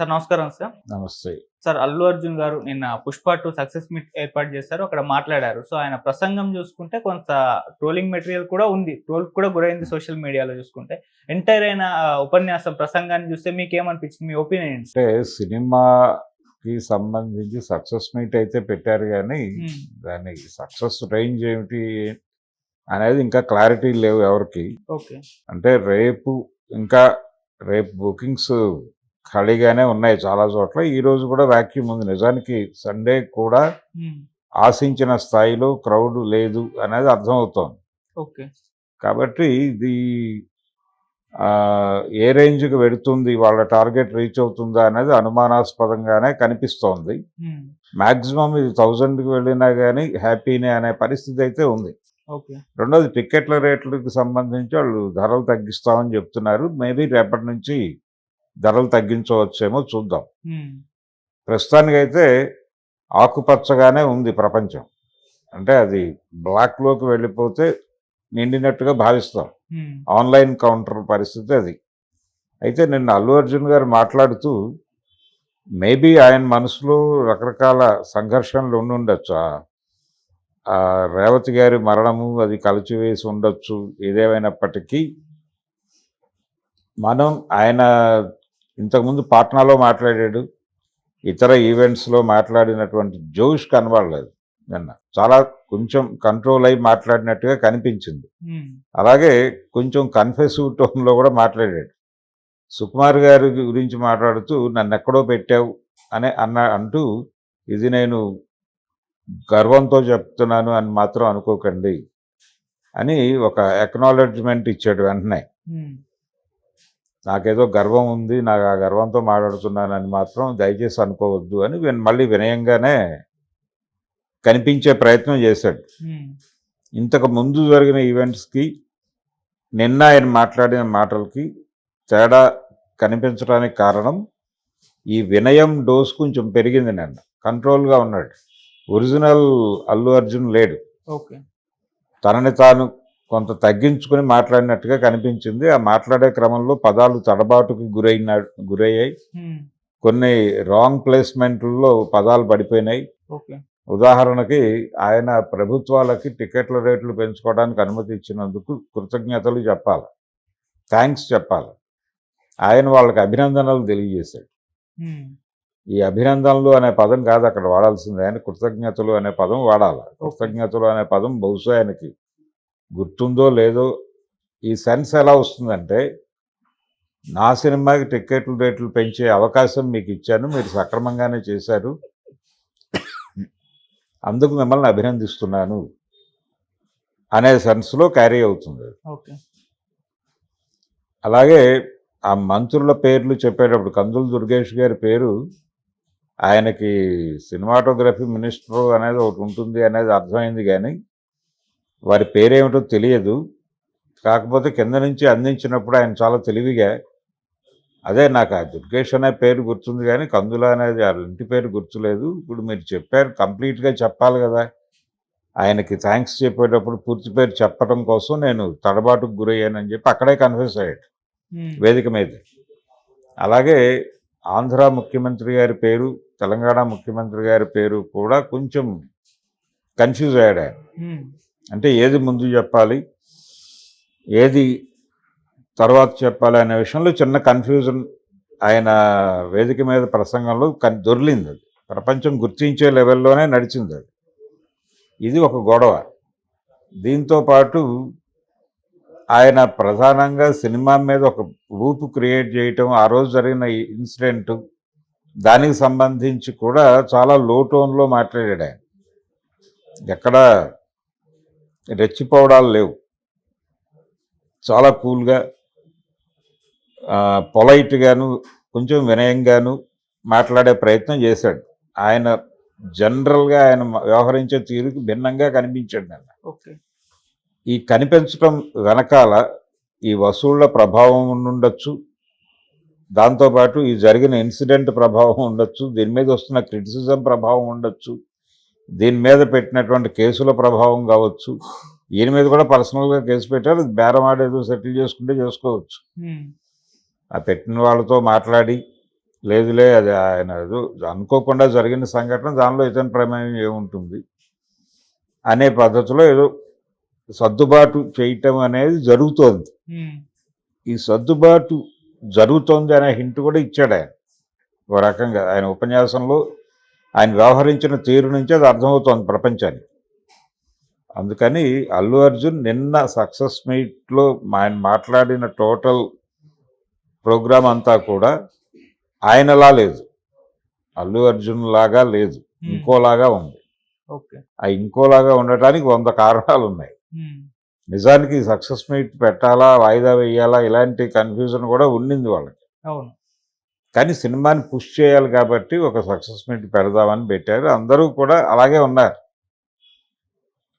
Sir నమస్కారం sir. నమస్తే. Sir Allu Arjun గారు నిన్న పుష్ప టూ సక్సెస్ మీట్ ఏర్పాటు చేశారు అక్కడ మాట్లాడారు. సో ఆయన ప్రసంగం చూసుకుంటే కొంత ట్రోలింగ్ మెటీరియల్ కూడా ఉంది. ట్రోల్ కూడా గురైంది సోషల్ మీడియాలో చూసుకుంటే. ఎంటైర్ అయిన ఉపన్యాసం ప్రసంగాన్ని చూస్తే మీకు ఏమనిపించింది మీ ఒపీనియన్ అంటే సినిమాకి సంబంధించి సక్సెస్ మీట్ అయితే పెట్టారు కానీ దాని సక్సెస్ రేంజ్ ఏమిటి అనేది ఇంకా క్లారిటీ లేవు ఎవరికి. ఓకే. అంటే రేపు ఇంకా రేపు బుకింగ్స్ ఖాళీగానే ఉన్నాయి చాలా చోట్ల. ఈ రోజు కూడా వ్యాక్యూమ్ ఉంది. నిజానికి సండే కూడా ఆశించిన స్థాయిలో క్రౌడ్ లేదు అనేది అర్థమవుతోంది. ఓకే. కాబట్టి ఇది ఏ రేంజ్కి వెడుతుంది వాళ్ళ టార్గెట్ రీచ్ అవుతుందా అనేది అనుమానాస్పదంగానే కనిపిస్తోంది. మాక్సిమం ఇది థౌజండ్కి వెళ్ళినా కానీ హ్యాపీనే అనే పరిస్థితి అయితే ఉంది. రెండోది టికెట్ల రేట్లకు సంబంధించి వాళ్ళు ధరలు తగ్గిస్తామని చెప్తున్నారు. మేబీ రేపటి నుంచి ధరలు తగ్గించవచ్చేమో చూద్దాం. ప్రస్తుతానికైతే ఆకుపచ్చగానే ఉంది ప్రపంచం. అంటే అది బ్లాక్లోకి వెళ్ళిపోతే నిండినట్టుగా భావిస్తాం. ఆన్లైన్ కౌంటర్ పరిస్థితి అది. అయితే నిన్న అల్లు అర్జున్ గారు మాట్లాడుతూ మేబీ ఆయన మనసులో రకరకాల సంఘర్షణలు ఉండి ఉండొచ్చు. ఆ- ఆ రేవతి గారి మరణము అది కలిచివేసి ఉండొచ్చు. ఏదేమైనప్పటికీ మనం ఆయన ఇంతకుముందు పాట్నాలో మాట్లాడాడు ఇతర ఈవెంట్స్లో మాట్లాడినటువంటి జోష్ కనబడలేదు నిన్న. చాలా కొంచెం కంట్రోల్ అయి మాట్లాడినట్టుగా కనిపించింది. అలాగే కొంచెం కన్ఫెసివ్ టోన్లో కూడా మాట్లాడాడు. సుకుమార్ గారి గురించి మాట్లాడుతూ నన్ను ఎక్కడో పెట్టావు అని అన్న అంటూ ఇది నేను గర్వంతో చెప్తున్నాను అని మాత్రం అనుకోకండి అని ఒక ఎక్నాలెడ్జ్మెంట్ ఇచ్చాడు వెంటనే. నాకేదో గర్వం ఉంది నాకు ఆ గర్వంతో మాట్లాడుతున్నానని మాత్రం దయచేసి అనుకోవద్దు అని మళ్ళీ వినయంగానే కనిపించే ప్రయత్నం చేశాడు. ఇంతకు ముందు జరిగిన ఈవెంట్స్కి నిన్న ఆయన మాట్లాడిన మాటలకి తేడా కనిపించడానికి కారణం ఈ వినయం డోస్ కొంచెం పెరిగింది నిన్న. కంట్రోల్గా ఉన్నాడు. ఒరిజినల్ అల్లు అర్జున్ లేడు. ఓకే. తనని తాను కొంత తగ్గించుకుని మాట్లాడినట్టుగా కనిపించింది. ఆ మాట్లాడే క్రమంలో పదాలు తడబాటుకు గురైన గురయ్యాయి. కొన్ని రాంగ్ ప్లేస్మెంట్లలో పదాలు పడిపోయినాయి. ఉదాహరణకి ఆయన ప్రభుత్వాలకి టికెట్ల రేట్లు పెంచుకోవడానికి అనుమతి ఇచ్చినందుకు కృతజ్ఞతలు చెప్పాలి. థ్యాంక్స్ చెప్పాలి. ఆయన వాళ్ళకి అభినందనలు తెలియజేశాడు. ఈ అభినందనలు అనే పదం కాదు అక్కడ వాడాల్సింది. ఆయన కృతజ్ఞతలు అనే పదం వాడాలి. కృతజ్ఞతలు అనే పదం బహుశా ఆయనకి గుర్తుందో లేదో ఈ సెన్స్ ఎలా వస్తుందంటే నా సినిమాకి టికెట్లు రేట్లు పెంచే అవకాశం మీకు ఇచ్చాను మీరు సక్రమంగానే చేశారు. అందుకు మిమ్మల్ని అభినందిస్తున్నాను అనే సెన్స్లో క్యారీ అవుతుంది. అలాగే ఆ మంత్రుల పేర్లు చెప్పేటప్పుడు కందులు దుర్గేష్ గారి పేరు ఆయనకి సినిమాటోగ్రఫీ మినిస్టర్ అనేది ఒకటి ఉంటుంది అనేది అర్థమైంది కానీ వారి పేరేమిటో తెలియదు. కాకపోతే కింద నుంచి అందించినప్పుడు ఆయన చాలా తెలివిగా అదే నాకు ఆ దుర్గేష్ అనే పేరు గుర్తుంది కానీ కందుల అనేది ఆ ఇంటి పేరు గుర్తులేదు. ఇప్పుడు మీరు చెప్పారు కంప్లీట్గా చెప్పాలి కదా. ఆయనకి థ్యాంక్స్ చెప్పేటప్పుడు పూర్తి పేరు చెప్పడం కోసం నేను తడబాటుకు గురయ్యానని చెప్పి అక్కడే కన్ఫ్యూజ్ అయ్యాడు వేదిక మీద. అలాగే ఆంధ్ర ముఖ్యమంత్రి గారి పేరు తెలంగాణ ముఖ్యమంత్రి గారి పేరు కూడా కొంచెం కన్ఫ్యూజ్ అయ్యాడు ఆయన. అంటే ఏది ముందు చెప్పాలి? ఏది తర్వాత చెప్పాలి అనే విషయంలో చిన్న కన్ఫ్యూజన్ ఆయన వేదిక మీద ప్రసంగంలో కన్ అది. ప్రపంచం గుర్తించే లెవెల్లోనే నడిచింది అది. ఇది ఒక గొడవ. దీంతో పాటు ఆయన ప్రధానంగా సినిమా మీద ఒక ఊపు క్రియేట్ చేయటం ఆ రోజు జరిగిన ఇన్సిడెంట్ దానికి సంబంధించి కూడా చాలా లో టోన్లో మాట్లాడాడు ఆయన. ఎక్కడ రెచ్చిపోవడాలు లేవు. చాలా కూల్గా పొలైట్గాను కొంచెం వినయంగాను మాట్లాడే ప్రయత్నం చేశాడు. ఆయన జనరల్గా ఆయన వ్యవహరించే తీరుకి భిన్నంగా కనిపించాడు నిన్న. ఓకే. ఈ కనిపించడం వెనకాల ఈ వసూళ్ళ ప్రభావం ఉండొచ్చు దాంతోపాటు ఈ జరిగిన ఇన్సిడెంట్ ప్రభావం ఉండొచ్చు. దీని మీద వస్తున్న క్రిటిసిజం ప్రభావం ఉండొచ్చు. దీని మీద పెట్టినటువంటి కేసుల ప్రభావం కావచ్చు ఈయన మీద కూడా పర్సనల్గా కేసు పెట్టారు బేరం ఆడేదో సెటిల్ చేసుకుంటే చేసుకోవచ్చు. ఆ పెట్టిన వాళ్ళతో మాట్లాడి లేదులే అది ఆయన ఏదో అనుకోకుండా జరిగిన సంఘటన దానిలో ఇతని ప్రమేయం ఏముంటుంది? అనే పద్ధతిలో ఏదో సర్దుబాటు చేయటం అనేది జరుగుతోంది. ఈ సర్దుబాటు జరుగుతోంది అనే హింట్ కూడా ఇచ్చాడు ఆయన. ఒక రకంగా ఆయన ఉపన్యాసంలో ఆయన వ్యవహరించిన తీరు నుంచి అది అర్థమవుతోంది ప్రపంచానికి. అందుకని అల్లు అర్జున్ నిన్న సక్సెస్ మీట్లో ఆయన మాట్లాడిన టోటల్ ప్రోగ్రామ్ అంతా కూడా ఆయనలా లేదు. అల్లు అర్జున్ లాగా లేదు. ఉమ్, ఇంకోలాగా ఉంది. ఓకే. ఆ ఇంకోలాగా ఉండటానికి వంద కారణాలు ఉన్నాయి. ఉమ్, నిజానికి సక్సెస్ మీట్ పెట్టాలా వాయిదా వేయాలా ఇలాంటి కన్ఫ్యూజన్ కూడా ఉండింది వాళ్ళకి. అవును. కానీ సినిమాని పుష్ చేయాలి కాబట్టి ఒక సక్సెస్ మీట్ పెడదామని పెట్టారు. అందరూ కూడా అలాగే ఉన్నారు.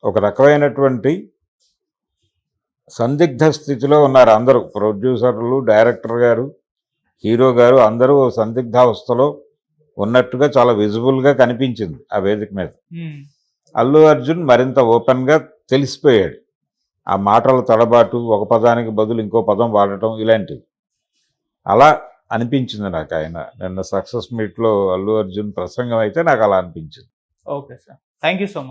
ఒక రకమైనటువంటి సందిగ్ధ స్థితిలో ఉన్నారు అందరూ. ప్రొడ్యూసర్లు డైరెక్టర్ గారు హీరో గారు అందరూ ఓ సందిగ్ధావస్థలో ఉన్నట్టుగా చాలా విజిబుల్గా కనిపించింది ఆ వేదిక మీద. అల్లు అర్జున్ మరింత ఓపెన్గా తెలిసిపోయాడు. ఆ మాటల తడబాటు ఒక పదానికి బదులు ఇంకో పదం వాడటం ఇలాంటివి. అలా అనిపించింది నాకు ఆయన. నిన్న సక్సెస్ మీట్లో అల్లు అర్జున్ ప్రసంగం అయితే నాకు అలా అనిపించింది. Okay sir. Thank you so much.